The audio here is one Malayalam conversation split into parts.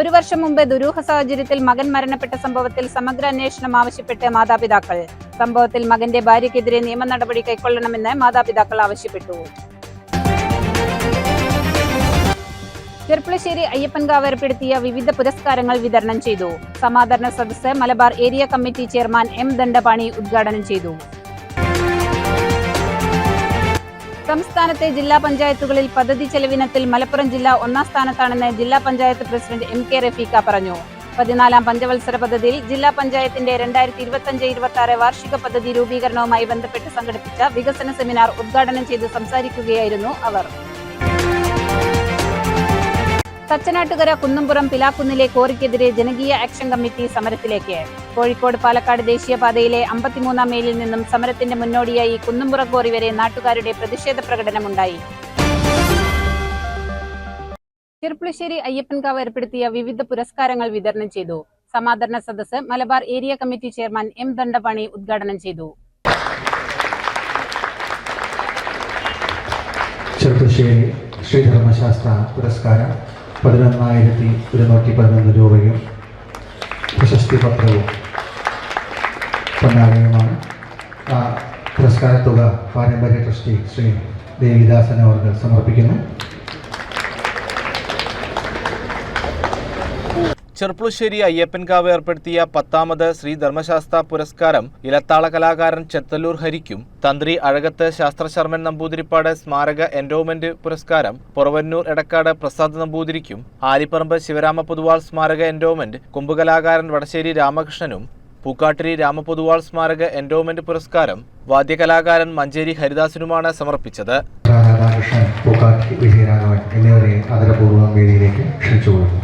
ഒരു വർഷം മുമ്പ് ദുരൂഹ സാഹചര്യത്തിൽ മകൻ മരണപ്പെട്ട സംഭവത്തിൽ സമഗ്ര അന്വേഷണം ആവശ്യപ്പെട്ട് മാതാപിതാക്കൾ. സംഭവത്തിൽ മകന്റെ ഭാര്യയ്ക്കെതിരെ നിയമ നടപടി കൈക്കൊള്ളണമെന്ന് മാതാപിതാക്കൾ ആവശ്യപ്പെട്ടു. ചെർപ്പുളശ്ശേരി അയ്യപ്പൻകാവ് ഏർപ്പെടുത്തിയ വിവിധ പുരസ്കാരങ്ങൾ വിതരണം ചെയ്തു. സമാദരണ സദസ്സ് Malabar area committee chairman M Dandapani ഉദ്ഘാടനം ചെയ്തു. സംസ്ഥാനത്തെ ജില്ലാ പഞ്ചായത്തുകളിൽ പദ്ധതി ചെലവിനത്തിൽ മലപ്പുറം ജില്ല ഒന്നാം സ്ഥാനത്താണെന്ന് ജില്ലാ panchayat president M K Rafeeqa പറഞ്ഞു. പതിനാലാം പഞ്ചവത്സര പദ്ധതിയിൽ ജില്ലാ പഞ്ചായത്തിന്റെ രണ്ടായിരത്തി ഇരുപത്തിയഞ്ച് ഇരുപത്തി ആറ് വാർഷിക പദ്ധതി രൂപീകരണവുമായി ബന്ധപ്പെട്ട് സംഘടിപ്പിച്ച വികസന സെമിനാർ ഉദ്ഘാടനം ചെയ്ത് സംസാരിക്കുകയായിരുന്നു അവർ. തച്ചനാട്ടുകര കുന്നംപുറം പിലാക്കുന്നിലെ കോറിക്കെതിരെ ജനകീയ ആക്ഷൻ കമ്മിറ്റി സമരത്തിലേക്ക് കോഴിക്കോട് പാലക്കാട് ദേശീയപാതയിലെ അമ്പത്തിമൂന്നാം മൈലിൽ നിന്നും സമരത്തിന്റെ മുന്നോടിയായി കുന്നംപുറം കോറി വരെ നാട്ടുകാരുടെ പ്രതിഷേധ പ്രകടനമുണ്ടായി. ചെറുപ്പുളശ്ശേരി അയ്യപ്പൻകാവ് ഏർപ്പെടുത്തിയ വിവിധ പുരസ്കാരങ്ങൾ വിതരണം ചെയ്തു. സമാദരണ സദസ് Malabar area committee chairman M Dandapani ഉദ്ഘാടനം ചെയ്തു. ചെറുപ്പശ്ശേരി ശ്രീധർമ്മശാസ്ത്ര പുരസ്കാരം പതിനൊന്നായിരത്തി ഇരുന്നൂറ്റി പതിനൊന്ന് രൂപയും പ്രശസ്തി പത്രവും പൊന്നാടയുമാണ് ആ പുരസ്കാര തുക പാരമ്പര്യ ട്രസ്റ്റി ശ്രീ ദേവിദാസൻ അവർക്ക് സമർപ്പിക്കുന്നു. ചെർപ്പുളശ്ശേരി അയ്യപ്പൻകാവ് ഏർപ്പെടുത്തിയ പത്താമത് ശ്രീ ധർമ്മശാസ്ത്ര പുരസ്കാരം ഇലത്താള കലാകാരൻ ചെത്തല്ലൂർ ഹരിക്കും. തന്ത്രി അഴകത്ത് ശാസ്ത്രശർമ്മൻ നമ്പൂതിരിപ്പാട് സ്മാരക എൻഡോമെന്റ് പുരസ്കാരം പുറവന്നൂർ എടക്കാട് പ്രസാദ് നമ്പൂതിരിക്കും. ആലിപ്പറമ്പ് ശിവരാമ പൊതുവാൾ സ്മാരക എൻഡോമെന്റ് കുമ്പുകലാകാരൻ വടശ്ശേരി രാമകൃഷ്ണനും. പൂക്കാട്ടിരി രാമപൊതുവാൾ സ്മാരക എൻഡോമെന്റ് പുരസ്കാരം വാദ്യകലാകാരൻ മഞ്ചേരി ഹരിദാസിനുമാണ് സമർപ്പിച്ചത്. രാധാകൃഷ്ണൻ പൂക്കാട്ടി വിജയരാഘവൻ എന്നിവരെ ആദരപൂർവം വേദിയിലേക്ക് ക്ഷണിച്ചുകൊള്ളുന്നു.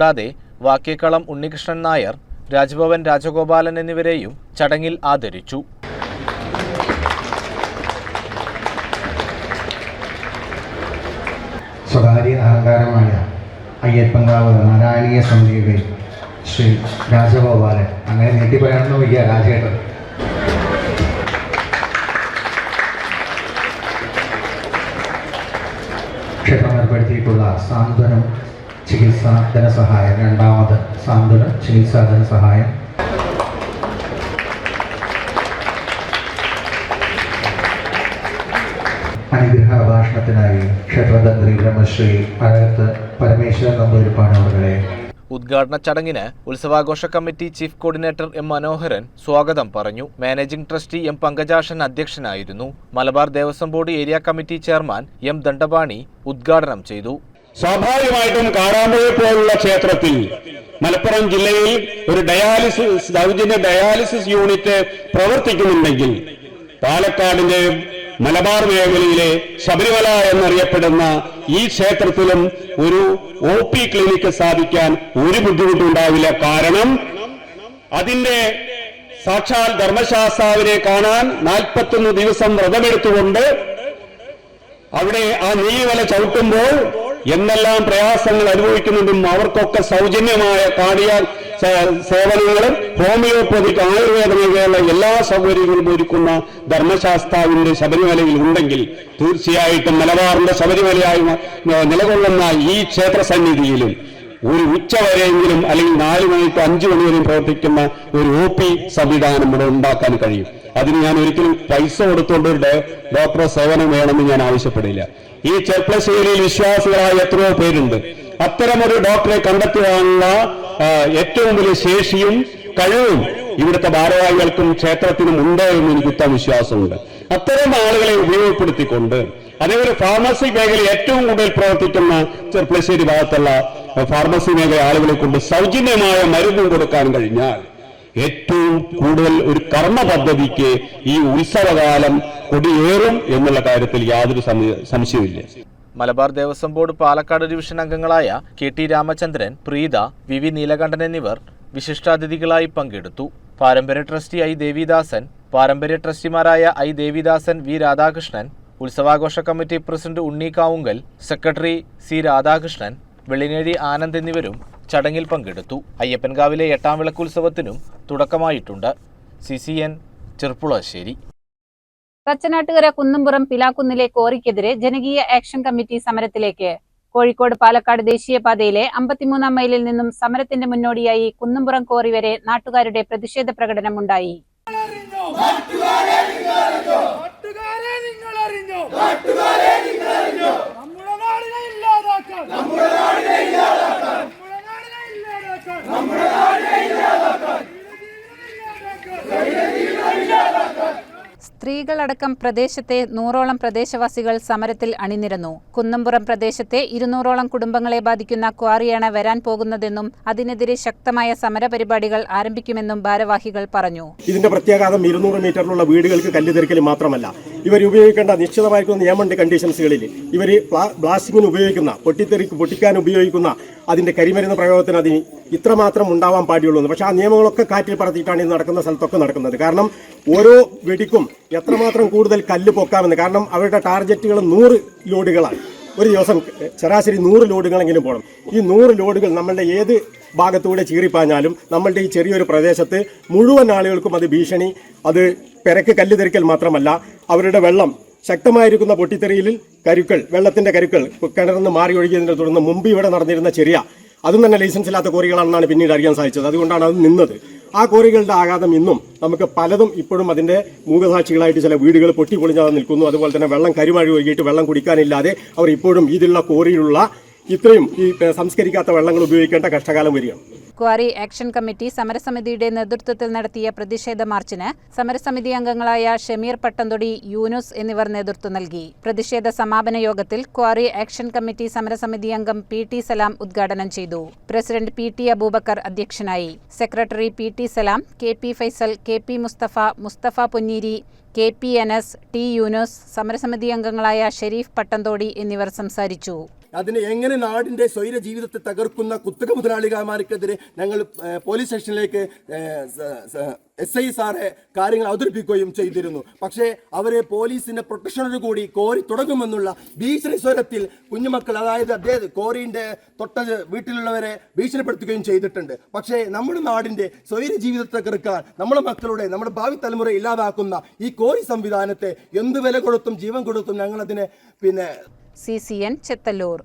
കൂടാതെ വാക്കേക്കളം ഉണ്ണികൃഷ്ണൻ നായർ രാജ്ഭവൻ രാജഗോപാലൻ എന്നിവരെയും ചടങ്ങിൽ ആദരിച്ചു. സ്വകാര്യ അഹങ്കാരമായ അയ്യപ്പങ്കാവ് നാരായണീയ സമിതിയുടെ ശ്രീ രാജഗോപാലൻ. അങ്ങനെ നീട്ടി പറയാനൊന്നും വയ്യ രാജേട്ടൻ. ക്ഷേത്രം ഏർപ്പെടുത്തിയിട്ടുള്ള സാന്ത്വനം ചികിത്സാ ധനസഹായം. രണ്ടാമത് സാന്ത്വന ചികിത്സാ ധനസഹായം. അനുഗ്രഹ ഭാഷണത്തിനായി ക്ഷേത്രതന്ത്രി ബ്രഹ്മശ്രീ അഴകത്ത് പരമേശ്വരൻ നമ്പൂരിപ്പാണ് അവരുടെ. ഉദ്ഘാടന ചടങ്ങിന് ഉത്സവാഘോഷ committee chief coordinator M Manoharan സ്വാഗതം പറഞ്ഞു. മാനേജിംഗ് ട്രസ്റ്റി എം പങ്കജാഷൻ അധ്യക്ഷനായിരുന്നു. Malabar Devaswom board area committee chairman M Dandapani ഉദ്ഘാടനം ചെയ്തു. സ്വാഭാവികമായിട്ടും കാടാമ്പുഴ പോലുള്ള ക്ഷേത്രത്തിൽ മലപ്പുറം ജില്ലയിൽ ഒരു ഡയാലിസിസ് സൗജന്യ ഡയാലിസിസ് യൂണിറ്റ് പ്രവർത്തിക്കുന്നുണ്ടെങ്കിൽ പാലക്കാടിന്റെ മലബാർ മേഖലയിലെ ശബരിമല എന്നറിയപ്പെടുന്ന ഈ ക്ഷേത്രത്തിലും ഒരു ഒ പി ക്ലിനിക്ക് സ്ഥാപിക്കാൻ ഒരു ബുദ്ധിമുട്ടുണ്ടാവില്ല. കാരണം അതിന്റെ സാക്ഷാൽ ധർമ്മശാസ്താവിനെ കാണാൻ നാൽപ്പത്തൊന്ന് ദിവസം വ്രതമെടുത്തുകൊണ്ട് അവിടെ ആ നീവല ചവിട്ടുമ്പോൾ എന്തെല്ലാം പ്രയാസങ്ങൾ അനുഭവിക്കുന്നുണ്ടും അവർക്കൊക്കെ സൗജന്യമായ കാർഡിയ സേവനങ്ങളും ഹോമിയോപ്പതിക് ആയുർവേദ എല്ലാ സൗകര്യങ്ങളും ഒരുക്കുന്ന ധർമ്മശാസ്താവിന്റെ ശബരിമലയിൽ ഉണ്ടെങ്കിൽ തീർച്ചയായിട്ടും മലബാറിന്റെ ശബരിമലയായി നിലകൊള്ളുന്ന ഈ ക്ഷേത്ര സന്നിധിയിലും ഒരു ഉച്ച വരെയെങ്കിലും അല്ലെങ്കിൽ നാല് മണിക്ക് അഞ്ചു മണി വരെയും പ്രവർത്തിക്കുന്ന ഒരു ഒ പി സംവിധാനം ഇവിടെ ഉണ്ടാക്കാൻ കഴിയും. അതിന് ഞാൻ ഒരിക്കലും പൈസ കൊടുത്തുകൊണ്ട് ഡോക്ടറെ സേവനം വേണമെന്ന് ഞാൻ ആവശ്യപ്പെടില്ല. ഈ ചെർപ്പശ്ശേരിയിൽ വിശ്വാസികളായ എത്രയോ പേരുണ്ട്. അത്തരമൊരു ഡോക്ടറെ കണ്ടെത്തുവാനുള്ള ഏറ്റവും വലിയ ശേഷിയും കഴിവും ഇവിടുത്തെ ഭാരവാഹികൾക്കും ക്ഷേത്രത്തിനും ഉണ്ട് എന്ന് എനിക്ക് ഉത്തമ വിശ്വാസമുണ്ട്. അത്തരം ആളുകളെ ഉപയോഗപ്പെടുത്തിക്കൊണ്ട് അതേപോലെ ഫാർമസി മേഖല ഏറ്റവും കൂടുതൽ പ്രവർത്തിക്കുന്ന ചെർപ്പശ്ശേരി ഭാഗത്തുള്ള ഫാർമസി മേഖല ആളുകളെ കൊണ്ട് സൗജന്യമായ മരുന്നും കൊടുക്കാൻ കഴിഞ്ഞാൽ ഏറ്റവും കൂടുതൽ ഒരു കർമ്മ പദ്ധതിക്ക് ഈ ഉത്സവകാലം കൊടിയേറും എന്നുള്ള കാര്യത്തിൽ യാതൊരു സംശയമില്ല മലബാർ ദേവസ്വം ബോർഡ് പാലക്കാട് ഡിവിഷൻ അംഗങ്ങളായ K T Ramachandran Preetha V V Neelakantan എന്നിവർ വിശിഷ്ടാതിഥികളായി പങ്കെടുത്തു. പാരമ്പര്യ ട്രസ്റ്റി ഐ ദേവിദാസൻ പാരമ്പര്യ ട്രസ്റ്റിമാരായ I Devidasan V Radhakrishnan ഉത്സവാഘോഷ committee president Unni Kavungal secretary C Radhakrishnan Vellinezhi Anand എന്നിവരും ചടങ്ങിൽ പങ്കെടുത്തു. അയ്യപ്പൻകാവിലെ എട്ടാം വിളക്കുത്സവത്തിനും തുടക്കമായിട്ടുണ്ട്. C C N Cherpulassery. Thachanattukara Kunnumpuram പിലാക്കുന്നിലെ കോറിക്കെതിരെ ജനകീയ ആക്ഷൻ കമ്മിറ്റി സമരത്തിലേക്ക്. കോഴിക്കോട് പാലക്കാട് ദേശീയപാതയിലെ അമ്പത്തിമൂന്നാം മൈലിൽ നിന്നും സമരത്തിന്റെ മുന്നോടിയായി കുന്നുംപുറം കോറി വരെ നാട്ടുകാരുടെ പ്രതിഷേധ പ്രകടനമുണ്ടായി. നമ്മുടെ നാടിനെ ഇല്ലാതാക്കാൻ നമ്മുടെ നാടിനെ ഇല്ലാതാക്കാൻ നമ്മുടെ നാടിനെ ഇല്ലാതാക്കാൻ സ്ത്രീകളടക്കം പ്രദേശത്തെ നൂറോളം പ്രദേശവാസികൾ സമരത്തിൽ അണിനിരന്നു. കുന്നംപുറം പ്രദേശത്തെ ഇരുന്നൂറോളം കുടുംബങ്ങളെ ബാധിക്കുന്ന ക്വാറിയാണ് വരാൻ പോകുന്നതെന്നും അതിനെതിരെ ശക്തമായ സമരപരിപാടികൾ ആരംഭിക്കുമെന്നും ഭാരവാഹികൾ പറഞ്ഞു. ഇതിന്റെ പ്രത്യാഘാതം ഇരുന്നൂറ് മീറ്ററിലുള്ള വീടുകൾക്ക് കല്ല് തെറിക്കൽ മാത്രമല്ല. ഇവർ ഉപയോഗിക്കേണ്ട നിശ്ചിതമായിരിക്കുന്ന നിയമമുണ്ട് കണ്ടീഷൻസുകളിൽ ഇവർ ബ്ലാസ്റ്റിങ്ങിന് ഉപയോഗിക്കുന്ന പൊട്ടിത്തെറിക്ക് പൊട്ടിക്കാൻ ഉപയോഗിക്കുന്ന അതിന്റെ കരിമരുന്ന് പ്രയോഗത്തിന് അതിന് ഇത്രമാത്രം ഉണ്ടാവാൻ പാടിയുള്ളൂ പക്ഷേ ആ നിയമങ്ങളൊക്കെ കാറ്റിൽ പറത്തിയിട്ടാണ് ഇത് നടക്കുന്ന സ്ഥലത്തൊക്കെ നടക്കുന്നത്. കാരണം ഓരോ വെടിക്കും എത്രമാത്രം കൂടുതൽ കല്ല് പൊക്കാമെന്ന്. കാരണം അവരുടെ ടാർഗറ്റുകൾ നൂറ് ലോഡുകളാണ്. ഒരു ദിവസം ശരാശരി നൂറ് ലോഡുകളെങ്കിലും പോകണം ഈ നൂറ് ലോഡുകൾ നമ്മളുടെ ഏത് ഭാഗത്തൂടെ ചീറിപ്പാഞ്ഞാലും നമ്മളുടെ ഈ ചെറിയൊരു പ്രദേശത്ത് മുഴുവൻ ആളുകൾക്കും അത് ഭീഷണി അത് പെരക്ക് കല്ല് തെറിക്കൽ മാത്രമല്ല അവരുടെ വെള്ളം ശക്തമായിരിക്കുന്ന പൊട്ടിത്തെറിയിൽ കരുക്കൾ വെള്ളത്തിന്റെ കരുക്കൾ കിണറിന്ന് മാറി ഒഴുകിയതിനെ തുടർന്ന് മുമ്പ് ഇവിടെ നടന്നിരുന്ന ചെറിയ അതും തന്നെ ലൈസൻസ് ഇല്ലാത്ത കോറികളാണെന്നാണ് പിന്നീട് അറിയാൻ സാധിച്ചത്. അതുകൊണ്ടാണ് അത് നിന്നത്. ആ കോറികളുടെ ആഘാതം ഇന്നും നമുക്ക് പലതും ഇപ്പോഴും അതിന്റെ മൂകസാക്ഷികളായിട്ട് ചില വീടുകൾ പൊട്ടിപ്പൊളിഞ്ഞാതെ നിൽക്കുന്നു. അതുപോലെ തന്നെ വെള്ളം കരുമാഴി ഒഴുകിയിട്ട് വെള്ളം കുടിക്കാനില്ലാതെ അവർ ഇപ്പോഴും ഇതിലുള്ള കോറിയിലുള്ള ഇത്രയും ഈ സംസ്കരിക്കാത്ത വെള്ളങ്ങൾ ഉപയോഗിക്കേണ്ട കഷ്ടകാലം വരികയാണ്. ക്വാറി ആക്ഷൻ കമ്മിറ്റി സമരസമിതിയുടെ നേതൃത്വത്തിൽ നടത്തിയ പ്രതിഷേധ മാർച്ചിന് സമരസമിതി അംഗങ്ങളായ ഷമീർ പട്ടന്തൊടി യൂനുസ് എന്നിവർ നേതൃത്വം നൽകി. പ്രതിഷേധ സമാപന യോഗത്തിൽ ക്വാറി ആക്ഷൻ കമ്മിറ്റി സമരസമിതി അംഗം പി ടി സലാം ഉദ്ഘാടനം ചെയ്തു. പ്രസിഡന്റ് പി ടി അബൂബക്കർ അധ്യക്ഷനായി. Secretary P T Salam K P Faisal K P Musthafa Musthafa Ponneeri K P Anas T Yunus സമരസമിതി അംഗങ്ങളായ ഷെരീഫ് പട്ടന്തോടി എന്നിവർ സംസാരിച്ചു. അതിന് എങ്ങനെ നാടിന്റെ സ്വൈര ജീവിതത്തെ തകർക്കുന്ന കുത്തക മുതലാളിമാർക്കെതിരെ ഞങ്ങൾ പോലീസ് സ്റ്റേഷനിലേക്ക് എസ് ഐ സാറെ കാര്യങ്ങൾ അവതരിപ്പിക്കുകയും ചെയ്തിരുന്നു. പക്ഷേ അവരെ പോലീസിന്റെ പ്രൊട്ടക്ഷനോട് കൂടി കോരി തുടങ്ങുമെന്നുള്ള ഭീഷണി സ്വരത്തിൽ കുഞ്ഞുമക്കൾ അതായത് അദ്ദേഹം കോറിന്റെ തൊട്ട വീട്ടിലുള്ളവരെ ഭീഷണിപ്പെടുത്തുകയും ചെയ്തിട്ടുണ്ട്. പക്ഷേ നമ്മുടെ നാടിന്റെ സ്വൈര ജീവിതത്തെ തകർക്കാൻ നമ്മുടെ മക്കളുടെ നമ്മുടെ ഭാവി തലമുറ ഇല്ലാതാക്കുന്ന ഈ കോരി സംവിധാനത്തെ എന്ത് വില കൊടുത്തും ജീവൻ കൊടുത്തും ഞങ്ങളതിനെ പിന്നെ സി സി എൻ ചെത്തല്ലൂർ.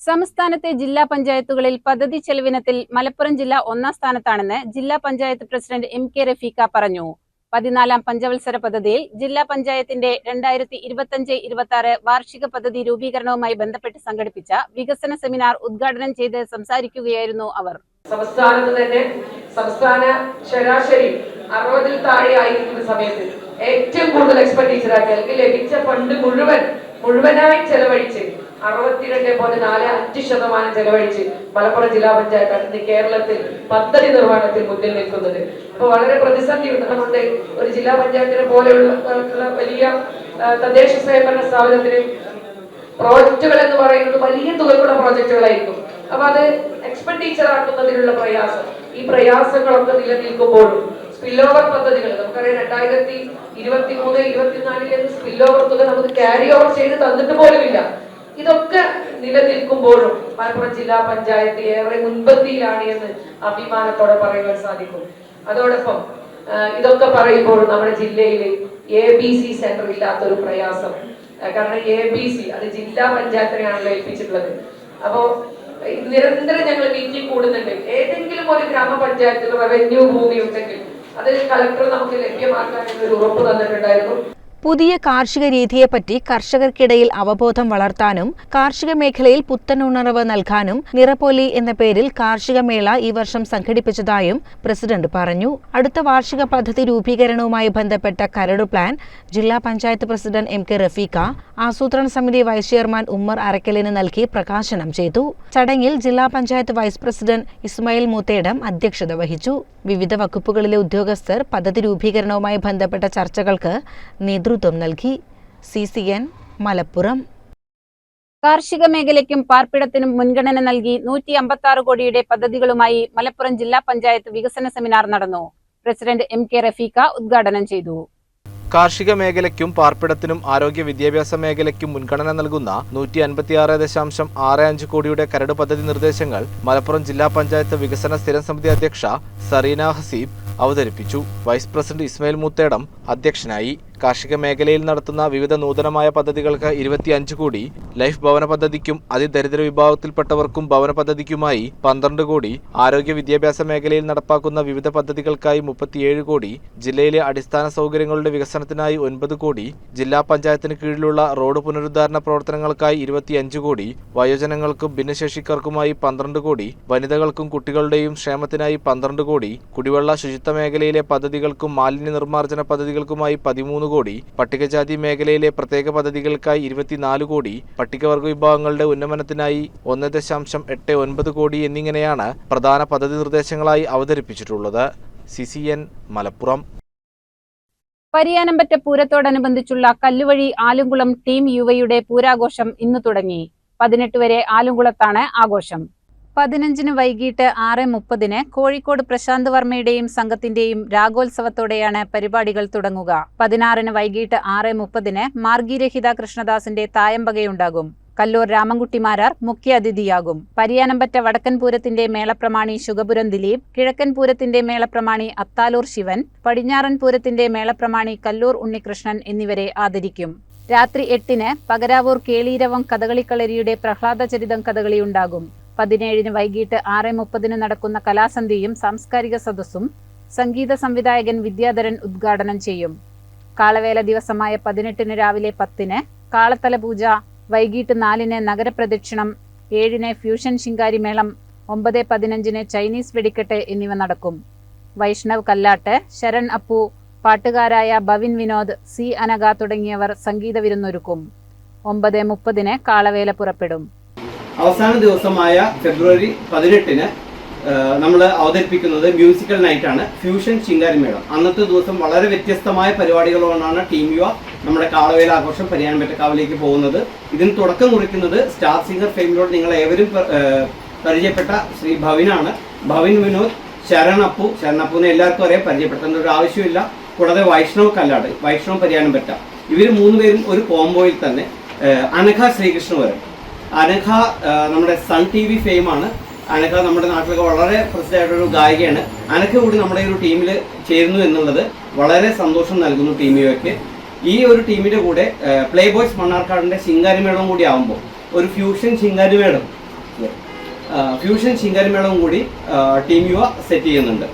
സംസ്ഥാനത്തെ ജില്ലാ പഞ്ചായത്തുകളിൽ പദ്ധതി ചെലവിനത്തിൽ മലപ്പുറം ജില്ല ഒന്നാം സ്ഥാനത്താണെന്ന് ജില്ലാ panchayat president M K Rafeeqa പറഞ്ഞു. പതിനാലാം പഞ്ചവത്സര പദ്ധതിയിൽ ജില്ലാ പഞ്ചായത്തിന്റെ രണ്ടായിരത്തി ഇരുപത്തിയഞ്ച് ഇരുപത്തി ആറ് വാർഷിക പദ്ധതി രൂപീകരണവുമായി ബന്ധപ്പെട്ട് സംഘടിപ്പിച്ച വികസന സെമിനാർ ഉദ്ഘാടനം ചെയ്ത് സംസാരിക്കുകയായിരുന്നു അവർ. സംസ്ഥാനത്ത് തന്നെ സംസ്ഥാന ശരാശരി അറുപതിൽ താഴെ ആയിരിക്കുന്ന സമയത്ത് ഏറ്റവും കൂടുതൽ എക്സ്പെൻഡിച്ചർ ആക്കി ലഭിച്ച ഫണ്ട് മുഴുവൻ മുഴുവനായി ചെലവഴിച്ച് അറുപത്തിരണ്ട് പോയിന്റ് നാല് അഞ്ച് ശതമാനം ചെലവഴിച്ച് മലപ്പുറം ജില്ലാ പഞ്ചായത്താണ് ഇന്ന് കേരളത്തിൽ പദ്ധതി നിർവഹണത്തിൽ മുന്നിൽ നിൽക്കുന്നത്. അപ്പൊ വളരെ പ്രതിസന്ധി ഉണ്ടാകുന്നുണ്ട്. ഒരു ജില്ലാ പഞ്ചായത്തിനെ പോലെയുള്ള വലിയ തദ്ദേശ സ്വയംഭരണ സ്ഥാപനത്തിന് പ്രോജക്റ്റുകൾ എന്ന് പറയുന്നത് വലിയ തുകക്കുള്ള പ്രോജക്റ്റുകളായിരിക്കും. അപ്പൊ അത് എക്സ്പെൻഡിച്ചർ ആക്കുന്നതിനുള്ള പ്രയാസം. ഈ പ്രയാസങ്ങളൊക്കെ നിലനിൽക്കുമ്പോഴും സ്പിൽ ഓവർ പദ്ധതികൾ നമുക്കറിയാം രണ്ടായിരത്തി ഇരുപത്തി മൂന്ന് ഇരുപത്തിനാലിലേക്ക് സ്പിൽ ഓവർ തുക നമുക്ക് ക്യാരി ഓവർ ചെയ്ത് തന്നിട്ട് പോലുമില്ല. ഇതൊക്കെ നിലനിൽക്കുമ്പോഴും മലപ്പുറം ജില്ലാ പഞ്ചായത്ത് ഏറെ മുൻപന്തിയിലാണ് എന്ന് അഭിമാനത്തോടെ പറയുവാൻ സാധിക്കും. അതോടൊപ്പം ഇതൊക്കെ പറയുമ്പോൾ നമ്മുടെ ജില്ലയിൽ എ ബി സി സെന്റർ ഇല്ലാത്തൊരു പ്രയാസം. കാരണം എ ബി സി അത് ജില്ലാ പഞ്ചായത്തിനെയാണല്ലോ ഏൽപ്പിച്ചിട്ടുള്ളത്. അപ്പോ നിരന്തരം ഞങ്ങൾ മീറ്റിംഗ് കൂടുന്നുണ്ട്. ഏതെങ്കിലും ഒരു ഗ്രാമപഞ്ചായത്തിൽ റവന്യൂ ഭൂമി ഉണ്ടെങ്കിൽ അത് കളക്ടർ നമുക്ക് ലഭ്യമാക്കാൻ ഒരു ഉറപ്പ് തന്നിട്ടുണ്ടായിരുന്നു. പുതിയ കാർഷിക രീതിയെപ്പറ്റി കർഷകർക്കിടയിൽ അവബോധം വളർത്താനും കാർഷിക മേഖലയിൽ പുത്തൻ ഉണർവ് നൽകാനും നിറപ്പൊലി എന്ന പേരിൽ കാർഷിക മേള ഈ വർഷം സംഘടിപ്പിച്ചതായും പ്രസിഡന്റ് പറഞ്ഞു. അടുത്ത വാർഷിക പദ്ധതി രൂപീകരണവുമായി ബന്ധപ്പെട്ട കരട് പ്ലാൻ ജില്ലാ panchayat president M K Rafeeqa ആസൂത്രണ സമിതി വൈസ് ചെയർമാൻ ഉമ്മർ അറക്കലിന് നൽകി പ്രകാശനം ചെയ്തു. ചടങ്ങിൽ ജില്ലാ പഞ്ചായത്ത് വൈസ് പ്രസിഡന്റ് ഇസ്മായിൽ മൂത്തേടം അധ്യക്ഷത വഹിച്ചു. വിവിധ വകുപ്പുകളിലെ ഉദ്യോഗസ്ഥർ പദ്ധതി രൂപീകരണവുമായി ബന്ധപ്പെട്ട ചർച്ചകൾക്ക് നേതൃത്വം നൽകി. C C N Malappuram. കാർഷിക മേഖലയ്ക്കും പാർപ്പിടത്തിനും മുൻഗണന നൽകി നൂറ്റി അമ്പത്തി ആറ് കോടിയുടെ പദ്ധതികളുമായി മലപ്പുറം ജില്ലാ പഞ്ചായത്ത് വികസന സെമിനാർ നടന്നു. പ്രസിഡന്റ് എം കെ റഫീഖ ഉദ്ഘാടനം ചെയ്തു. കാർഷിക മേഖലയ്ക്കും പാർപ്പിടത്തിനും ആരോഗ്യ വിദ്യാഭ്യാസ മേഖലയ്ക്കും മുൻഗണന നൽകുന്ന നൂറ്റി അൻപത്തിയാറ് ദശാംശം ആറ് അഞ്ച് കോടിയുടെ കരട് പദ്ധതി നിർദ്ദേശങ്ങൾ മലപ്പുറം ജില്ലാ പഞ്ചായത്ത് വികസന സ്ഥിരം സമിതി അധ്യക്ഷ സറീന ഹസീബ് അവതരിപ്പിച്ചു. വൈസ് പ്രസിഡന്റ് ഇസ്മയിൽ മുത്തേടം അധ്യക്ഷനായി. കാർഷിക മേഖലയിൽ നടത്തുന്ന വിവിധ നൂതനമായ പദ്ധതികൾക്ക് ഇരുപത്തിയഞ്ച് കോടി ലൈഫ് ഭവന പദ്ധതിക്കും അതിദരിദ്ര വിഭാഗത്തിൽപ്പെട്ടവർക്കും ഭവന പദ്ധതിക്കുമായി പന്ത്രണ്ട് കോടി ആരോഗ്യ വിദ്യാഭ്യാസ മേഖലയിൽ നടപ്പാക്കുന്ന വിവിധ പദ്ധതികൾക്കായി മുപ്പത്തിയേഴ് കോടി ജില്ലയിലെ അടിസ്ഥാന സൗകര്യങ്ങളുടെ വികസനത്തിനായി ഒൻപത് കോടി ജില്ലാ പഞ്ചായത്തിന് കീഴിലുള്ള റോഡ് പുനരുദ്ധാരണ പ്രവർത്തനങ്ങൾക്കായി ഇരുപത്തിയഞ്ച് കോടി വയോജനങ്ങൾക്കും ഭിന്നശേഷിക്കാർക്കുമായി പന്ത്രണ്ട് കോടി വനിതകൾക്കും കുട്ടികളുടെയും ക്ഷേമത്തിനായി പന്ത്രണ്ട് കോടി കുടിവെള്ള ശുചിത്വ മേഖലയിലെ പദ്ധതികൾക്കും മാലിന്യ നിർമ്മാർജന പദ്ധതികൾക്കുമായി പതിമൂന്ന് കോടി പട്ടികജാതി മേഖലയിലെ പ്രത്യേക പദ്ധതികൾക്കായി ഇരുപത്തിനാല് കോടി പട്ടികവർഗ വിഭാഗങ്ങളുടെ ഉന്നമനത്തിനായി ഒന്ന് ദശാംശം എട്ട് ഒൻപത് കോടി എന്നിങ്ങനെയാണ് പ്രധാന പദ്ധതി നിർദ്ദേശങ്ങളായി അവതരിപ്പിച്ചിട്ടുള്ളത്. C C N Malappuram Pariyanampatta പൂരത്തോടനുബന്ധിച്ചുള്ള Kalluvazhi Alumkulam team യുവയുടെ പൂരാഘോഷം ഇന്ന് തുടങ്ങി. പതിനെട്ട് വരെ ആലുംകുളത്താണ് ആഘോഷം. പതിനഞ്ചിന് വൈകിട്ട് ആറ് മുപ്പതിന് കോഴിക്കോട് പ്രശാന്ത് വർമ്മയുടെയും സംഘത്തിന്റെയും രാഗോത്സവത്തോടെയാണ് പരിപാടികൾ തുടങ്ങുക. പതിനാറിന് വൈകിട്ട് ആറ് മുപ്പതിന് മാർഗീരഹിത കൃഷ്ണദാസിന്റെ തായമ്പകയുണ്ടാകും. കല്ലൂർ രാമൻകുട്ടിമാരാർ മുഖ്യ അതിഥിയാകും പരിയാനമ്പറ്റ വടക്കൻപൂരത്തിന്റെ മേളപ്രമാണി ശുഗപുരം ദിലീപ് കിഴക്കൻപൂരത്തിന്റെ മേളപ്രമാണി അത്താലൂർ ശിവൻ പടിഞ്ഞാറൻ പൂരത്തിന്റെ മേളപ്രമാണി കല്ലൂർ ഉണ്ണികൃഷ്ണൻ എന്നിവരെ ആദരിക്കും. രാത്രി എട്ടിന് പകരാവൂർ കേളീരവം കഥകളിക്കളരിയുടെ പ്രഹ്ലാദചരിതം കഥകളി ഉണ്ടാകും പതിനേഴിന് വൈകിട്ട് ആറ് മുപ്പതിന് നടക്കുന്ന കലാസന്ധ്യയും സാംസ്കാരിക സദസ്സും സംഗീത സംവിധായകൻ വിദ്യാധരൻ ഉദ്ഘാടനം ചെയ്യും. കാളവേല ദിവസമായ പതിനെട്ടിന് രാവിലെ പത്തിന് കാളത്തല പൂജ വൈകിട്ട് നാലിന് നഗരപ്രദക്ഷിണം ഏഴിന് ഫ്യൂഷൻ ശിങ്കാരി മേളം ഒമ്പത് പതിനഞ്ചിന് ചൈനീസ് വെടിക്കെട്ട് എന്നിവ നടക്കും. വൈഷ്ണവ് കല്ലാട്ട് ശരൺ അപ്പു പാട്ടുകാരായ ഭവിൻ വിനോദ് സി അനഗ തുടങ്ങിയവർ സംഗീത വിരുന്നൊരുക്കും. ഒമ്പത് മുപ്പതിന് കാളവേല പുറപ്പെടും. അവസാന ദിവസമായ ഫെബ്രുവരി പതിനെട്ടിന് നമ്മൾ അവതരിപ്പിക്കുന്നത് മ്യൂസിക്കൽ നൈറ്റ് ആണ് ഫ്യൂഷൻ ചിങ്കാരിമേളം അന്നത്തെ ദിവസം വളരെ വ്യത്യസ്തമായ പരിപാടികളോടാണ് ടീം യുവ നമ്മുടെ കാളവേല ആഘോഷം പരിയാൻപറ്റക്കാവിലേക്ക് പോകുന്നത്. ഇതിന് തുടക്കം കുറിക്കുന്നത് സ്റ്റാർ സിംഗർ ഫെയിമിലോട് നിങ്ങൾ ഏവരും പരിചയപ്പെട്ട ശ്രീ ഭവിനാണ്. ഭവിൻ വിനോദ് ശരൺ അപ്പു ശരൺ എല്ലാവർക്കും അറിയാം പരിചയപ്പെടുത്തേണ്ട ഒരു ആവശ്യമില്ല. കൂടാതെ വൈഷ്ണവ് കല്ലാട് വൈഷ്ണവ് പരിയാനം പറ്റ ഇവർ മൂന്നുപേരും ഒരു കോംബോയിൽ തന്നെ അനഘ ശ്രീകൃഷ്ണ വരും അനഘ നമ്മുടെ സൺ ടി വി ഫെയിമാണ്. അനഘ നമ്മുടെ നാട്ടിലൊക്കെ വളരെ പ്രസിദ്ധമായിട്ടൊരു ഗായികയാണ്. അനഘ കൂടി നമ്മുടെ ഒരു ടീമിൽ ചേരുന്നു എന്നുള്ളത് വളരെ സന്തോഷം നൽകുന്നു ടീമിലേക്ക്. ഈ ഒരു ടീമിന്റെ കൂടെ പ്ലേ ബോയ്സ് മണ്ണാർക്കാടിന്റെ ശിങ്കാരിമേളവും കൂടി ആകുമ്പോൾ ഒരു ഫ്യൂഷൻ ശിങ്കാരിമേളം ഫ്യൂഷൻ ശിങ്കാരിമേളവും കൂടി ടീം യുവ സെറ്റ് ചെയ്യുന്നുണ്ട്.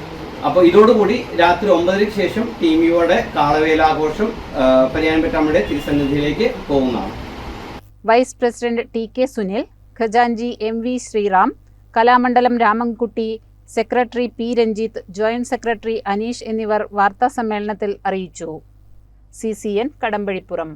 അപ്പോൾ ഇതോടുകൂടി രാത്രി ഒമ്പതരയ്ക്ക് ശേഷം ടീം യുവയുടെ കാളവേലാഘോഷം പരിയാൻപറ്റമ്മയുടെ തിരുസന്നിധിയിലേക്ക് പോകുന്നതാണ്. Vice president T K Sunil ഖജാൻജി M V Sreeram Kalamandalam Ramankutty secretary P Ranjith joint secretary Aneesh എന്നിവർ വാർത്താ സമ്മേളനത്തിൽ അറിയിച്ചു. C C N Kadampazhipuram.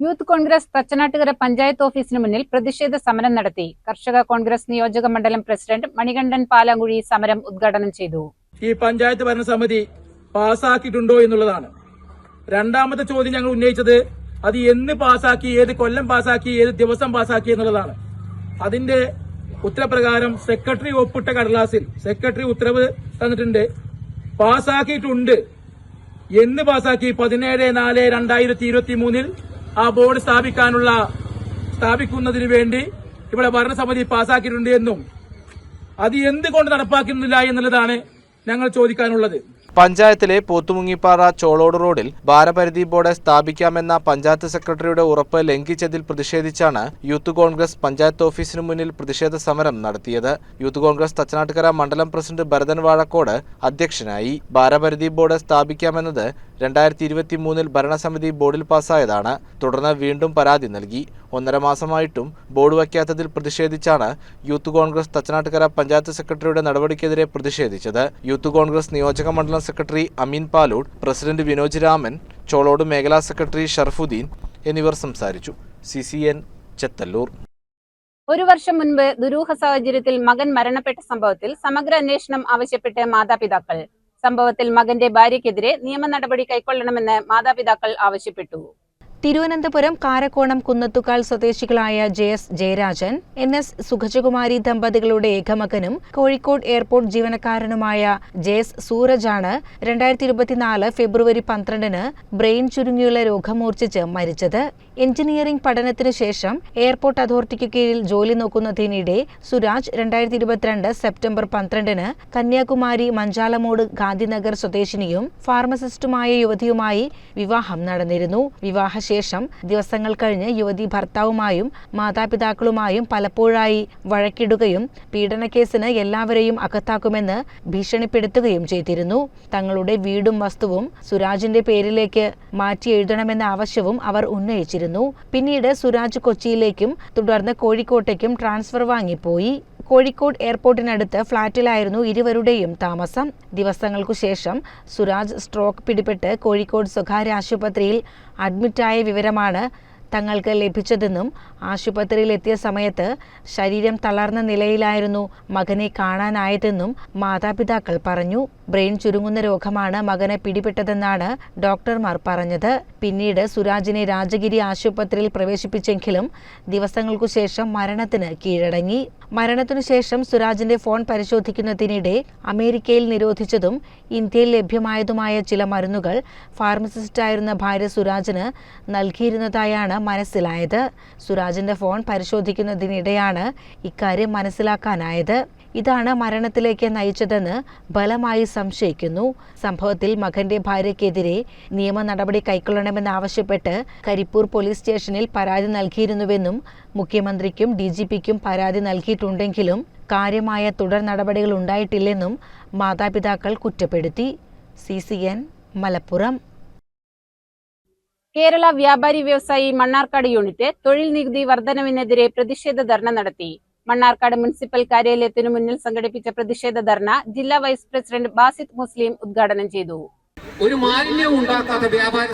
Youth Congress Thachanattukara panchayat ഓഫീസിന് മുന്നിൽ പ്രതിഷേധ സമരം നടത്തി. കർഷക കോൺഗ്രസ് നിയോജക മണ്ഡലം പ്രസിഡന്റ് മണികണ്ഠൻ പാലാങ്കുഴി സമരം ഉദ്ഘാടനം ചെയ്തു. ഈ പഞ്ചായത്ത് ഭരണസമിതി പാസാക്കിയിട്ടുണ്ടോ എന്നുള്ളതാണ്. രണ്ടാമത്തെ ചോദ്യം ഞങ്ങൾ ഉന്നയിച്ചത് അത് എന്ന് പാസാക്കി ഏത് കൊല്ലം പാസാക്കി ഏത് ദിവസം പാസാക്കി എന്നുള്ളതാണ്. അതിന്റെ ഉത്തരപ്രകാരം സെക്രട്ടറി ഒപ്പിട്ട കടലാസിൽ സെക്രട്ടറി ഉത്തരവ് തന്നിട്ടുണ്ട് പാസാക്കിയിട്ടുണ്ട്. എന്ന് പാസാക്കി പതിനേഴ് നാല് രണ്ടായിരത്തി ഇരുപത്തി മൂന്നിൽ ആ ബോർഡ് സ്ഥാപിക്കാനുള്ള സ്ഥാപിക്കുന്നതിന് വേണ്ടി ഇവിടെ ഭരണസമിതി പാസാക്കിയിട്ടുണ്ട് എന്നും. അത് എന്തുകൊണ്ട് നടപ്പാക്കുന്നില്ല എന്നുള്ളതാണ് ഞങ്ങൾ ചോദിക്കാനുള്ളത്. പഞ്ചായത്തിലെ പോത്തുമുങ്ങിപ്പാറ ചോളോട് റോഡിൽ ഭാരപരിധി ബോർഡ് സ്ഥാപിക്കാമെന്ന പഞ്ചായത്ത് സെക്രട്ടറിയുടെ ഉറപ്പ് ലംഘിച്ചതിൽ പ്രതിഷേധിച്ചാണ് യൂത്ത് കോൺഗ്രസ് പഞ്ചായത്ത് ഓഫീസിനു മുന്നിൽ പ്രതിഷേധ സമരം നടത്തിയത്. യൂത്ത് കോൺഗ്രസ് തച്ചനാട്ടുകര മണ്ഡലം പ്രസിഡന്റ് ഭരതൻ വാഴക്കോട് അധ്യക്ഷനായി. ഭാരപരിധി ബോർഡ് സ്ഥാപിക്കാമെന്നത് രണ്ടായിരത്തി ഇരുപത്തി മൂന്നിൽ ഭരണസമിതി ബോർഡിൽ പാസ്സായതാണ് തുടർന്ന് വീണ്ടും പരാതി നൽകി. ഒന്നര മാസമായിട്ടും ബോർഡ് വയ്ക്കാത്തതിൽ പ്രതിഷേധിച്ചാണ് യൂത്ത് കോൺഗ്രസ് തച്ചനാട്ടുകര പഞ്ചായത്ത് സെക്രട്ടറിയുടെ നടപടിക്കെതിരെ പ്രതിഷേധിച്ചത്. യൂത്ത് കോൺഗ്രസ് നിയോജക മണ്ഡലം സെക്രട്ടറി അമീൻ പാലൂട് പ്രസിഡന്റ് വിനോജ് രാമൻ ചോളോട് മേഖലാ സെക്രട്ടറി ഷർഫുദ്ദീൻ എന്നിവർ സംസാരിച്ചു. C C N Chethallur. ഒരു വർഷം മുൻപ് ദുരൂഹ സാഹചര്യത്തിൽ മകൻ മരണപ്പെട്ട സംഭവത്തിൽ സമഗ്ര അന്വേഷണം ആവശ്യപ്പെട്ട് മാതാപിതാക്കൾ. സംഭവത്തിൽ മകന്റെ ഭാര്യയ്ക്കെതിരെ നിയമ നടപടി കൈക്കൊള്ളണമെന്ന് മാതാപിതാക്കൾ ആവശ്യപ്പെട്ടു. തിരുവനന്തപുരം കാരക്കോണം കുന്നത്തുകാൽ സ്വദേശികളായ J S Jayarajan N S Sukhajakumari ദമ്പതികളുടെ ഏകമകനും കോഴിക്കോട് എയർപോർട്ട് ജീവനക്കാരനുമായ ജെ എസ് സൂരജാണ് രണ്ടായിരത്തി ഇരുപത്തിനാല് ഫെബ്രുവരി പന്ത്രണ്ടിന് ബ്രെയിൻ ചുരുങ്ങിയുള്ള രോഗം മൂർച്ഛിച്ച് മരിച്ചത്. എഞ്ചിനീയറിംഗ് പഠനത്തിനു ശേഷം എയർപോർട്ട് അതോറിറ്റിക്ക് കീഴിൽ ജോലി നോക്കുന്നതിനിടെ സുരാജ് രണ്ടായിരത്തി ഇരുപത്തിരണ്ട് സെപ്റ്റംബർ പന്ത്രണ്ടിന് കന്യാകുമാരി മഞ്ചാലമോട് ഗാന്ധിനഗർ സ്വദേശിനിയും ഫാർമസിസ്റ്റുമായ യുവതിയുമായി വിവാഹം നടന്നിരുന്നു. വിവാഹശേഷം ദിവസങ്ങൾ കഴിഞ്ഞ് യുവതി ഭർത്താവുമായും മാതാപിതാക്കളുമായും പലപ്പോഴായി വഴക്കിടുകയും പീഡനക്കേസിന് എല്ലാവരെയും അകത്താക്കുമെന്ന് ഭീഷണിപ്പെടുത്തുകയും ചെയ്തിരുന്നു. തങ്ങളുടെ വീടും വസ്തുവും സുരാജിന്റെ പേരിലേക്ക് മാറ്റി എഴുതണമെന്ന ആവശ്യവും അവർ ഉന്നയിച്ചിരുന്നു. പിന്നീട് സുരാജ് കൊച്ചിയിലേക്കും തുടർന്ന് കോഴിക്കോട്ടേക്കും ട്രാൻസ്ഫർ വാങ്ങിപ്പോയി. കോഴിക്കോട് എയർപോർട്ടിനടുത്ത് ഫ്ളാറ്റിലായിരുന്നു ഇരുവരുടെയും താമസം. ദിവസങ്ങൾക്കു ശേഷം സുരാജ് സ്ട്രോക്ക് പിടിപെട്ട് കോഴിക്കോട് സ്വകാര്യ ആശുപത്രിയിൽ അഡ്മിറ്റായ വിവരമാണ് തങ്ങൾക്ക് ലഭിച്ചതെന്നും ആശുപത്രിയിലെത്തിയ സമയത്ത് ശരീരം തളർന്ന നിലയിലായിരുന്നു മകനെ കാണാനായതെന്നും മാതാപിതാക്കൾ പറഞ്ഞു. ബ്രെയിൻ ചുരുങ്ങുന്ന രോഗമാണ് മകനെ പിടിപെട്ടതെന്നാണ് ഡോക്ടർമാർ പറഞ്ഞത്. പിന്നീട് സുരാജിനെ രാജഗിരി ആശുപത്രിയിൽ പ്രവേശിപ്പിച്ചെങ്കിലും ദിവസങ്ങൾക്കു ശേഷം മരണത്തിന് കീഴടങ്ങി. മരണത്തിനു ശേഷം സുരാജിന്റെ ഫോൺ പരിശോധിക്കുന്നതിനിടെ അമേരിക്കയിൽ നിരോധിച്ചതും ഇന്ത്യയിൽ ലഭ്യമായതുമായ ചില മരുന്നുകൾ ഫാർമസിസ്റ്റായിരുന്ന ഭാര്യ സുരാജിന് നൽകിയിരുന്നതായാണ് മനസ്സിലായത്. സുരാജിന്റെ ഫോൺ പരിശോധിക്കുന്നതിനിടെയാണ് ഇക്കാര്യം മനസ്സിലാക്കാനായത്. ഇതാണ് മരണത്തിലേക്ക് നയിച്ചതെന്ന് ബലമായി സംശയിക്കുന്നു. സംഭവത്തിൽ മകന്റെ ഭാര്യയ്ക്കെതിരെ നിയമ നടപടി കൈക്കൊള്ളണമെന്നാവശ്യപ്പെട്ട് കരിപ്പൂർ പോലീസ് സ്റ്റേഷനിൽ പരാതി നൽകിയിരുന്നുവെന്നും മുഖ്യമന്ത്രിക്കും ഡി ജി പിക്കും പരാതി നൽകിയിട്ടുണ്ടെങ്കിലും കാര്യമായ തുടർ നടപടികൾ ഉണ്ടായിട്ടില്ലെന്നും മാതാപിതാക്കൾ കുറ്റപ്പെടുത്തി. C C N Malappuram. Kerala വ്യാപാരി വ്യവസായി മണ്ണാർക്കാട് യൂണിറ്റ് തൊഴിൽ നികുതി വർധനവിനെതിരെ പ്രതിഷേധ ധർണ നടത്തി. മണ്ണാർക്കാട് മുനിസിപ്പൽ കാര്യാലയത്തിനു മുന്നിൽ സംഘടിപ്പിച്ച പ്രതിഷേധ ധർണ ജില്ലാ വൈസ് പ്രസിഡന്റ് ബാസിത് മുസ്ലിം ഉദ്ഘാടനം ചെയ്തു. ഒരു മാലിന്യവും ഉണ്ടാക്കാത്ത വ്യാപാര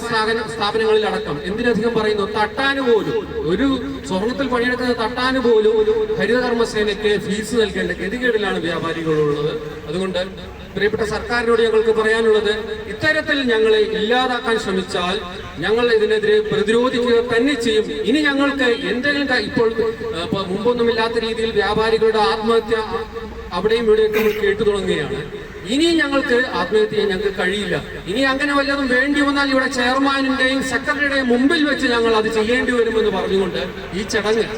സ്ഥാപനങ്ങളിൽ അടക്കം എന്തിനധികം പറയുന്നു? തട്ടാന് പോലും. ഒരു സ്വർണത്തിൽ പണിയെടുക്കുന്ന തട്ടാന് പോലും ഹരിതകർമ്മസേനയ്ക്ക് ഫീസ് നൽകേണ്ട ഗതികേടിലാണ് വ്യാപാരികളുള്ളത്. അതുകൊണ്ട് പ്രിയപ്പെട്ട സർക്കാരിനോട് ഞങ്ങൾക്ക് പറയാനുള്ളത് ഇത്തരത്തിൽ ഞങ്ങളെ ഇല്ലാതാക്കാൻ ശ്രമിച്ചാൽ ഞങ്ങൾ ഇതിനെതിരെ പ്രതിരോധിക്കുക തന്നെ ചെയ്യും. ഇനി ഞങ്ങൾക്ക് എന്തെങ്കിലും ഇപ്പോൾ മുമ്പൊന്നുമില്ലാത്ത രീതിയിൽ വ്യാപാരികളുടെ ആത്മഹത്യ അവിടെയും ഇവിടെയൊക്കെ നമ്മൾ കേട്ടു തുടങ്ങുകയാണ്. ഇനി ഞങ്ങൾക്ക് ആത്മഹത്യ ഞങ്ങൾക്ക് കഴിയില്ല. ഇനി അങ്ങനെ വല്ലതും വേണ്ടി വന്നാൽ ഇവിടെ ചെയർമാനിന്റെയും സെക്രട്ടറിയുടെയും മുമ്പിൽ വെച്ച് ഞങ്ങൾ അത് ചെയ്യേണ്ടി വരുമെന്ന് പറഞ്ഞുകൊണ്ട് ഈ ചടങ്ങ്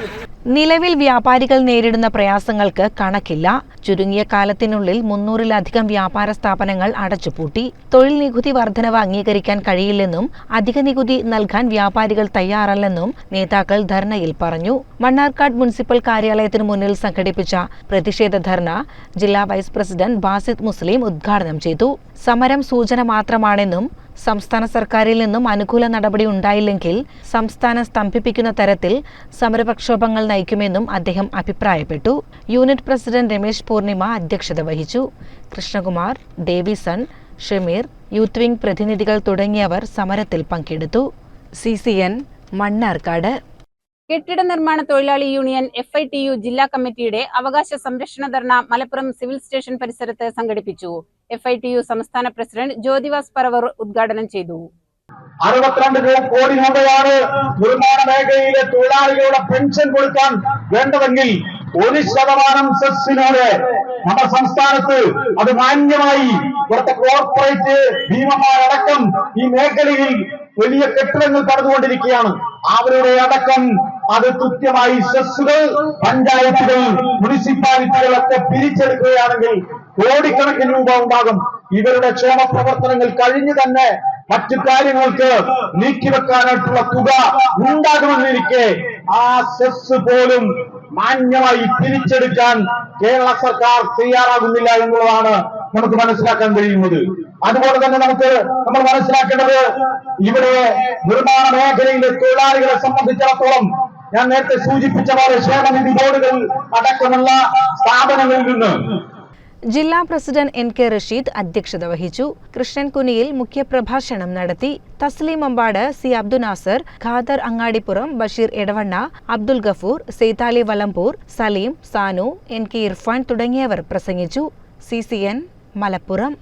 നിലവിൽ വ്യാപാരികൾ നേരിടുന്ന പ്രയാസങ്ങൾക്ക് കണക്കില്ല. ചുരുങ്ങിയ കാലത്തിനുള്ളിൽ മുന്നൂറിലധികം വ്യാപാര സ്ഥാപനങ്ങൾ അടച്ചുപൂട്ടി. തൊഴിൽ നികുതി വർധനവ് അംഗീകരിക്കാൻ കഴിയില്ലെന്നും അധിക നികുതി നൽകാൻ വ്യാപാരികൾ തയ്യാറല്ലെന്നും നേതാക്കൾ ധർണയിൽ പറഞ്ഞു. മണ്ണാർക്കാട് മുനിസിപ്പൽ കാര്യാലയത്തിന് മുന്നിൽ സംഘടിപ്പിച്ച പ്രതിഷേധ ധർണ ജില്ലാ വൈസ് പ്രസിഡന്റ് ബാസിദ് മുസ്ലിം ഉദ്ഘാടനം ചെയ്തു. സമരം സൂചന മാത്രമാണെന്നും സംസ്ഥാന സർക്കാരിൽ നിന്നും അനുകൂല നടപടി ഉണ്ടായില്ലെങ്കിൽ സംസ്ഥാനം സ്തംഭിപ്പിക്കുന്ന തരത്തിൽ സമരപ്രക്ഷോഭങ്ങൾ നയിക്കുമെന്നും അദ്ദേഹം അഭിപ്രായപ്പെട്ടു. യൂണിറ്റ് പ്രസിഡന്റ് രമേശ് പൂർണിമ അധ്യക്ഷത വഹിച്ചു. Krishnakumar Davison Shameer youth wing പ്രതിനിധികൾ തുടങ്ങിയവർ സമരത്തിൽ പങ്കെടുത്തു. C C N Mannarkkad. കെട്ടിട നിർമ്മാണ തൊഴിലാളി union F I T U ജില്ലാ കമ്മിറ്റിയുടെ അവകാശ സംരക്ഷണ ധർണ മലപ്പുറം സിവിൽ സ്റ്റേഷൻ പരിസരത്ത് സംഘടിപ്പിച്ചു. എഫ് ഐ ടി യു സംസ്ഥാന പ്രസിഡന്റ് ജ്യോതിവാസ് പറവർ ഉദ്ഘാടനം ചെയ്തു. അറുപത്തിരണ്ട് കോടി രൂപയാണ് നിർമ്മാണ മേഖലയിലെ തൊഴിലാളികളുടെ പെൻഷൻ കൊടുക്കാൻ വേണ്ടതെങ്കിൽ ഒരു ശതമാനം സെസ്സിനോട് നമ്മുടെ സംസ്ഥാനത്ത് അത് മാന്യമായി ഇവിടുത്തെ കോർപ്പറേറ്റ് ഭീമന്മാരടക്കം ഈ മേഖലയിൽ വലിയ കെട്ടിടങ്ങൾ പണിതുകൊണ്ടിരിക്കുകയാണ്. അവരുടെ അടക്കം അത് കൃത്യമായി സെസ്സുകൾ പഞ്ചായത്തുകൾ മുനിസിപ്പാലിറ്റികളൊക്കെ പിരിച്ചെടുക്കുകയാണെങ്കിൽ കോടിക്കണക്കിന് രൂപ ഉണ്ടാകും. ഇവരുടെ ക്ഷേമ പ്രവർത്തനങ്ങൾ കഴിഞ്ഞു തന്നെ മറ്റു കാര്യങ്ങൾക്ക് നീക്കിവെക്കാനായിട്ടുള്ള തുക ഉണ്ടാകുമെന്നിരിക്കെ ആ സെസ് പോലും മാന്യമായി തിരിച്ചെടുക്കാൻ കേരള സർക്കാർ തയ്യാറാകുന്നില്ല എന്നുള്ളതാണ് നമുക്ക് മനസ്സിലാക്കാൻ കഴിയുന്നത്. അതുപോലെ തന്നെ നമുക്ക് നമ്മൾ മനസ്സിലാക്കേണ്ടത് ഇവിടെ നിർമ്മാണ മേഖലയിലെ തൊഴിലാളികളെ സംബന്ധിച്ചിടത്തോളം ഞാൻ നേരത്തെ സൂചിപ്പിച്ച പോലെ ക്ഷേമനിധി ബോർഡുകൾ അടക്കമുള്ള സ്ഥാപനങ്ങളിൽ നിന്ന് ജില്ലാ പ്രസിഡന്റ് എൻ കെ റഷീദ് അധ്യക്ഷത വഹിച്ചു. കൃഷ്ണൻ കുനിയിൽ മുഖ്യപ്രഭാഷണം നടത്തി. Thasleem Ambad C Abdu Nasar Khader Angadippuram Basheer Edavanna Abdul Gafoor Saithali Valambur Saleem Sanu N K Irfan തുടങ്ങിയവർ പ്രസംഗിച്ചു. C C N Malappuram.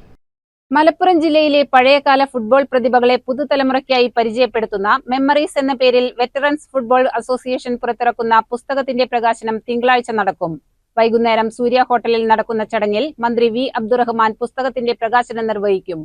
Malappuram ജില്ലയിലെ പഴയകാല ഫുട്ബോൾ പ്രതിഭകളെ പുതുതലമുറയ്ക്കായി പരിചയപ്പെടുത്തുന്ന മെമ്മറീസ് എന്ന പേരിൽ വെറ്ററൻസ് ഫുട്ബോൾ അസോസിയേഷൻ പുറത്തിറക്കുന്ന പുസ്തകത്തിന്റെ പ്രകാശനം തിങ്കളാഴ്ച നടക്കും. വൈകുന്നേരം സൂര്യ ഹോട്ടലിൽ നടക്കുന്ന ചടങ്ങിൽ മന്ത്രി വി അബ്ദുറഹ്മാൻ പുസ്തകത്തിന്റെ പ്രകാശനം നിർവഹിക്കും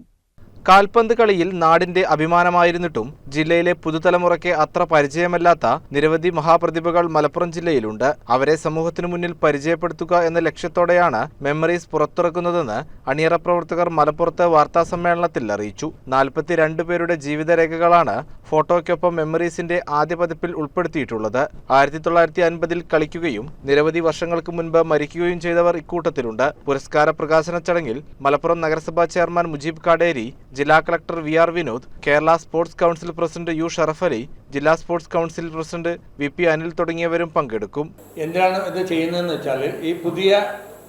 കാൽപന്ത് കളിയിൽ നാടിന്റെ അഭിമാനമായിരുന്നിട്ടും ജില്ലയിലെ പുതുതലമുറയ്ക്ക് അത്ര പരിചയമല്ലാത്ത നിരവധി മഹാപ്രതിഭകൾ മലപ്പുറം ജില്ലയിലുണ്ട്. അവരെ സമൂഹത്തിനു മുന്നിൽ പരിചയപ്പെടുത്തുക എന്ന ലക്ഷ്യത്തോടെയാണ് മെമ്മറീസ് പുറത്തിറക്കുന്നതെന്ന് അണിയറ പ്രവർത്തകർ മലപ്പുറത്ത് വാർത്താസമ്മേളനത്തിൽ അറിയിച്ചു. നാൽപ്പത്തിരണ്ട് പേരുടെ ജീവിതരേഖകളാണ് ഫോട്ടോയ്ക്കൊപ്പം മെമ്മറീസിന്റെ ആദ്യ പതിപ്പിൽ ഉൾപ്പെടുത്തിയിട്ടുള്ളത്. ആയിരത്തി തൊള്ളായിരത്തി അൻപതിൽ കളിക്കുകയും നിരവധി വർഷങ്ങൾക്ക് മുൻപ് മരിക്കുകയും ചെയ്തവർ ഇക്കൂട്ടത്തിലുണ്ട്. പുരസ്കാര പ്രകാശന ചടങ്ങിൽ മലപ്പുറം നഗരസഭാ ചെയർമാൻ മുജീബ് കാടേരി ജില്ലാ collector V R Vinod Kerala sports council president U Sharafali ജില്ലാ sports council president V P Anil തുടങ്ങിയവരും പങ്കെടുക്കും. എന്താണ് ഇത് ചെയ്യുന്നതെന്ന് വെച്ചാൽ ഈ പുതിയ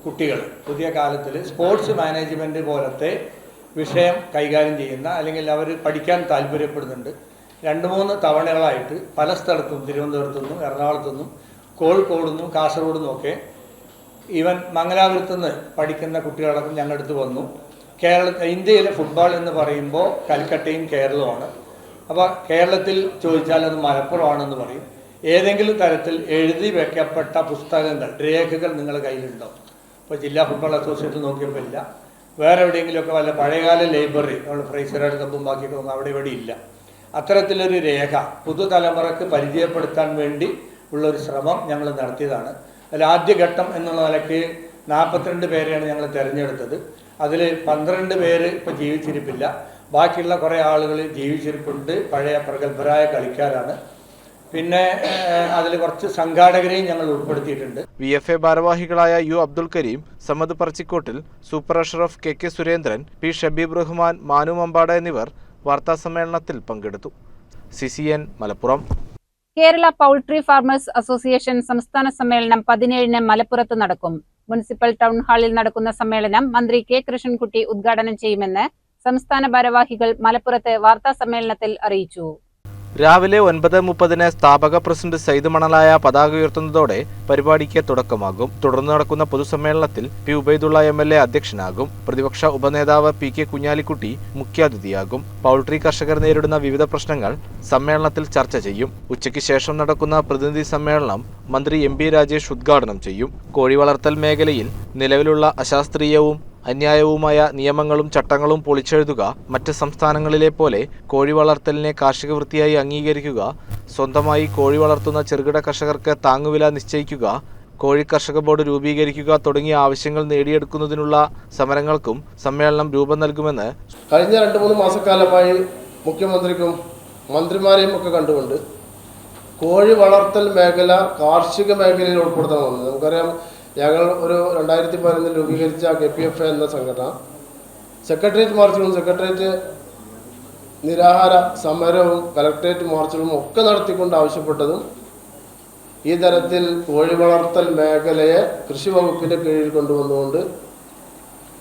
കുട്ടികൾ പുതിയ കാലത്തിൽ സ്പോർട്സ് മാനേജ്മെന്റ് പോലത്തെ വിഷയം കൈകാര്യം ചെയ്യുന്ന അല്ലെങ്കിൽ അവർ പഠിക്കാൻ താല്പര്യപ്പെടുന്നുണ്ട്. രണ്ട് മൂന്ന് തവണകളായിട്ട് പല സ്ഥലത്തും തിരുവനന്തപുരത്തുനിന്നും നിന്നും എറണാകുളത്തു നിന്നും കോഴിക്കോട് നിന്നും കാസർഗോഡ് നിന്നും ഒക്കെ ഈവൻ മംഗലാപുരത്തുനിന്ന് പഠിക്കുന്ന കുട്ടികളടക്കം ഞങ്ങളുടെ അടുത്ത് വന്നു. കേരള ഇന്ത്യയിലെ ഫുട്ബോൾ എന്ന് പറയുമ്പോൾ കൽക്കട്ടയും കേരളവുമാണ് അപ്പോൾ കേരളത്തിൽ ചോദിച്ചാൽ അത് മലപ്പുറമാണെന്ന് പറയും. ഏതെങ്കിലും തരത്തിൽ എഴുതി വെക്കപ്പെട്ട പുസ്തകങ്ങൾ രേഖകൾ നിങ്ങളുടെ കയ്യിലുണ്ടോ? ഇപ്പോൾ ജില്ലാ ഫുട്ബോൾ അസോസിയേഷൻ നോക്കിയപ്പോൾ ഇല്ല. വേറെ എവിടെയെങ്കിലുമൊക്കെ വല്ല പഴയകാല ലൈബ്രറി നമ്മൾ ഫ്രൈസറായിട്ട് കമ്പും ബാക്കിയൊക്കെ ഒന്നും അവിടെ ഇവിടെ ഇല്ല. അത്തരത്തിലൊരു രേഖ പുതുതലമുറക്ക് പരിചയപ്പെടുത്താൻ വേണ്ടി ഉള്ളൊരു ശ്രമം ഞങ്ങൾ നടത്തിയതാണ്. അതിൽ ആദ്യഘട്ടം എന്നുള്ള നിലയ്ക്ക് നാൽപ്പത്തിരണ്ട് പേരെയാണ് ഞങ്ങൾ തിരഞ്ഞെടുത്തത്. അതിൽ പന്ത്രണ്ട് പേര് ഇപ്പോൾ ജീവിച്ചിരിപ്പില്ല. ബാക്കിയുള്ള കുറേ ആളുകൾ ജീവിച്ചിരിപ്പുണ്ട്. പഴയ പ്രഗത്ഭരായ കളിക്കാരാണ്. പിന്നെ അതിൽ കുറച്ച് സംഘാടകരെയും ഞങ്ങൾ ഉൾപ്പെടുത്തിയിട്ടുണ്ട്. വി എഫ് എ ഭാരവാഹികളായ U Abdul Kareem Samad Parachikottil super Ashraf K K Surendran P Shabeeb Rahman Manu Mampad എന്നിവർ വാർത്താസമ്മേളനത്തിൽ പങ്കെടുത്തു. C C N Malappuram. Kerala poultry farmers association സംസ്ഥാന സമ്മേളനം പതിനേഴിന് മലപ്പുറത്ത് നടക്കും. മുനിസിപ്പൽ ടൗൺ ഹാളിൽ നടക്കുന്ന സമ്മേളനം മന്ത്രി കെ കൃഷ്ണൻകുട്ടി ഉദ്ഘാടനം ചെയ്യുമെന്ന് സംസ്ഥാന ഭാരവാഹികൾ മലപ്പുറത്ത് വാർത്താ സമ്മേളനത്തിൽ അറിയിച്ചു രാവിലെ ഒൻപത് മുപ്പതിന് സ്ഥാപക പ്രസിഡന്റ് സയ്യിദ് മണലായ പതാക ഉയർത്തുന്നതോടെ പരിപാടിക്ക് തുടക്കമാകും. തുടർന്ന് നടക്കുന്ന പൊതുസമ്മേളനത്തിൽ P. Ubaidulla M. L. A അധ്യക്ഷനാകും. പ്രതിപക്ഷ ഉപനേതാവ് പി. കെ. കുഞ്ഞാലിക്കുട്ടി മുഖ്യാതിഥിയാകും. പൗൾട്രി കർഷകർ നേരിടുന്ന വിവിധ പ്രശ്നങ്ങൾ സമ്മേളനത്തിൽ ചർച്ച ചെയ്യും. ഉച്ചയ്ക്ക് ശേഷം നടക്കുന്ന പ്രതിനിധി സമ്മേളനം മന്ത്രി എം. പി. രാജേഷ് ഉദ്ഘാടനം ചെയ്യും. കോഴി വളർത്തൽ മേഖലയിൽ നിലവിലുള്ള അശാസ്ത്രീയവും അന്യായവുമായ നിയമങ്ങളും ചട്ടങ്ങളും പൊളിച്ചെഴുതുക മറ്റ് സംസ്ഥാനങ്ങളിലെ പോലെ കോഴി വളർത്തലിനെ കാർഷിക വൃത്തിയായി അംഗീകരിക്കുക സ്വന്തമായി കോഴി വളർത്തുന്ന ചെറുകിട കർഷകർക്ക് താങ്ങുവില നിശ്ചയിക്കുക കോഴി കർഷക ബോർഡ് രൂപീകരിക്കുക തുടങ്ങിയ ആവശ്യങ്ങൾ നേടിയെടുക്കുന്നതിനുള്ള സമരങ്ങൾക്കും സമ്മേളനം രൂപം നൽകുമെന്ന് കഴിഞ്ഞ രണ്ട് മൂന്ന് മാസക്കാലമായി മുഖ്യമന്ത്രിക്കും മന്ത്രിമാരെയും ഒക്കെ കണ്ടുകൊണ്ട് കോഴി വളർത്തൽ മേഖല കാർഷിക മേഖലയിൽ ഉൾപ്പെടുത്തണമെന്ന് നമുക്കറിയാം ഞങ്ങൾ ഒരു രണ്ടായിരത്തി പതിനൊന്നിൽ രൂപീകരിച്ച കെ പി എഫ് എന്ന സംഘടന. സെക്രട്ടേറിയറ്റ് മാർച്ചുകളും സെക്രട്ടേറിയറ്റ് നിരാഹാര സമരവും കലക്ട്രേറ്റ് മാർച്ചുകളും ഒക്കെ നടത്തിക്കൊണ്ട് ആവശ്യപ്പെട്ടതും ഈ തരത്തിൽ കോഴി വളർത്തൽ മേഖലയെ കൃഷി വകുപ്പിന്റെ കീഴിൽ കൊണ്ടുവന്നുകൊണ്ട്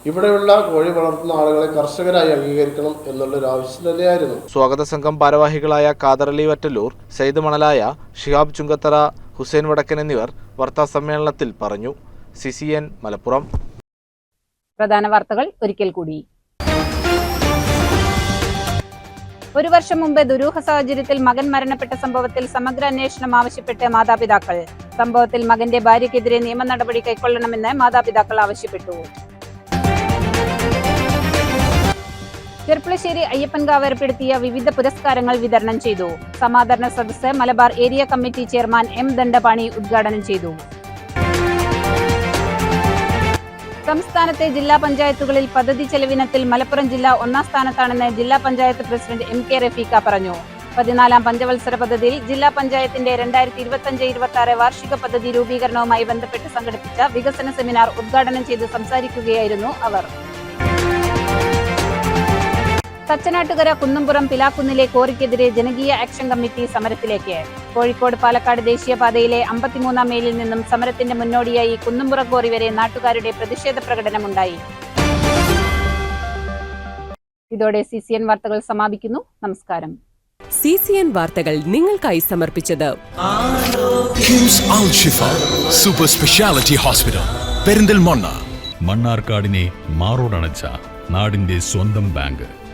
ഇവിടെയുള്ള കോഴി വളർത്തുന്ന ആളുകളെ കർഷകരായി അംഗീകരിക്കണം എന്നുള്ളൊരു ആവശ്യം തന്നെയായിരുന്നു. സ്വാഗത സംഘം ഭാരവാഹികളായ കാദറലി വറ്റല്ലൂർ സെയ്ദ് മണലായ ഷിഹാബ് ചുങ്കത്തറ ഹുസൈൻ വടക്കൻ എന്നിവർ വാർത്താ സമ്മേളനത്തിൽ പറഞ്ഞു. C C N Malappuram. പ്രധാന വാർത്തകൾ ഒരിക്കൽ കൂടി. ഒരു വർഷം മുമ്പ് ദുരൂഹ സാഹചര്യത്തിൽ മകൻ മരണപ്പെട്ട സംഭവത്തിൽ സമഗ്ര അന്വേഷണം ആവശ്യപ്പെട്ട് മാതാപിതാക്കൾ. സംഭവത്തിൽ മകന്റെ ഭാര്യയ്ക്കെതിരെ നിയമ നടപടി കൈക്കൊള്ളണമെന്ന് മാതാപിതാക്കൾ ആവശ്യപ്പെട്ടു. ചെർപ്പുളശ്ശേരി അയ്യപ്പൻകാവ് ഏർപ്പെടുത്തിയ വിവിധ പുരസ്കാരങ്ങൾ വിതരണം ചെയ്തു. സമാദരണ സദസ്സ് Malabar area committee chairman M Dandapani ഉദ്ഘാടനം ചെയ്തു. സംസ്ഥാനത്തെ ജില്ലാ പഞ്ചായത്തുകളിൽ പദ്ധതി ചെലവിനത്തിൽ മലപ്പുറം ജില്ല ഒന്നാം സ്ഥാനത്താണെന്ന് ജില്ലാ panchayat president M K Rafeeq പറഞ്ഞു. പതിനാലാം പഞ്ചവത്സര പദ്ധതിയിൽ ജില്ലാ പഞ്ചായത്തിന്റെ രണ്ടായിരത്തി ഇരുപത്തഞ്ച് ഇരുപത്തി ആറ് വാർഷിക പദ്ധതി രൂപീകരണവുമായി ബന്ധപ്പെട്ട് സംഘടിപ്പിച്ച വികസന സെമിനാർ ഉദ്ഘാടനം ചെയ്ത് സംസാരിക്കുകയായിരുന്നു അവർ. തച്ചനാട്ടുകര കുന്നംപുറം പിലാക്കുന്നിലെ കോറിക്കെതിരെ ജനകീയ ആക്ഷൻ കമ്മിറ്റി സമരത്തിലേക്ക്. കോഴിക്കോട് പാലക്കാട് ദേശീയപാതയിലെ അമ്പത്തിമൂന്നാം മൈലിൽ നിന്നും സമരത്തിന്റെ മുന്നോടിയായി കുന്നംപുറം കോറി വരെ നാട്ടുകാരുടെ പ്രതിഷേധ പ്രകടനമുണ്ടായി. ഇതോടെ സി സി എൻ വാർത്തകൾ സമാപിക്കുന്നു. നമസ്കാരം. സി സി എൻ വാർത്തകൾ നിങ്ങൾക്കായി സമർപ്പിച്ചത് സൂപ്പർ സ്പെഷ്യാലിറ്റി ഹോസ്പിറ്റൽ പെരിന്തൽമണ്ണ. മണ്ണാർക്കാടിനെ മാറോടണച്ച നാടിന്റെ സ്വന്തം ബാങ്ക്.